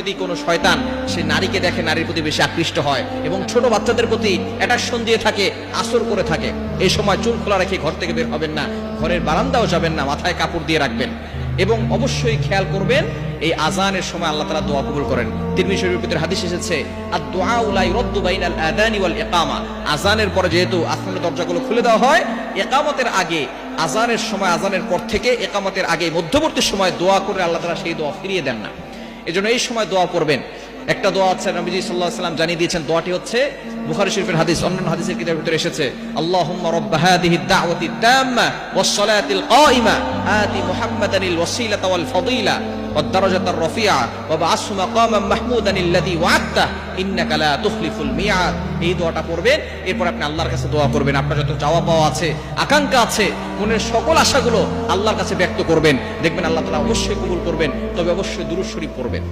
যদি কোনো শয়তান সে নারীকে দেখে, নারীর প্রতি বেশি আকৃষ্ট হয় এবং ছোট বাচ্চাদের প্রতি অ্যাট্রাকশন দিয়ে থাকে, আসর করে থাকে, এই সময় চুল খোলা রেখে ঘর থেকে বের হবেন না, ঘরের বারান্দাও যাবেন না, মাথায় কাপড় দিয়ে রাখবেন এবং অবশ্যই খেয়াল করবেন, এই আজানের সময় আল্লাহ তাআলা দোয়া কবুল করেন। তিরমিজি শরীফের ভিতরে হাদিস এসেছে আর দোয়া উলাই রদ্দু বাইনাল আদানি ওয়াল ইকামা আজানের পরে যেহেতু আসমানের দরজাগুলো খুলে দেওয়া হয় একামতের আগে, আজানের সময়, আজানের পর থেকে একামতের আগে, মধ্যবর্তী সময় দোয়া করে আল্লাহ তাআলা সেই দোয়া ফিরিয়ে দেন না। এজন্য এই সময় দোয়া করবেন। একটা দোয়া আছে নবীজি সাল্লাল্লাহু আলাইহি সাল্লাম জানিয়ে দিয়েছেন দোয়াটি হচ্ছে বুখারী শরীফের হাদিস অন্যান্য হাদিসের কিতাবের ভিতরে এসেছে আল্লাহুম্মা রাব্ব হাদিহি দাওয়াতি তাম্মা ওয়াস সালাতিল কাইমা আতি মুহাম্মাদানিল ওয়াসিলাতা ওয়াল ফাদিলা والدرجة الرفيعة وبعثه مقاما محمودا الذي وعدته إنك لا تخلف الميعاد এই দোয়াটা পড়বেন এরপর আপনি আল্লাহর কাছে দোয়া করবেন আপনার যত চাওয়া পাওয়া আছে আকাঙ্ক্ষা আছে মনের সকল আশাগুলো আল্লাহর কাছে ব্যক্ত করবেন দেখবেন আল্লাহ তাআলা অবশ্যই কবুল করবেন তবে অবশ্যই দুরূদ শরীফ পড়বেন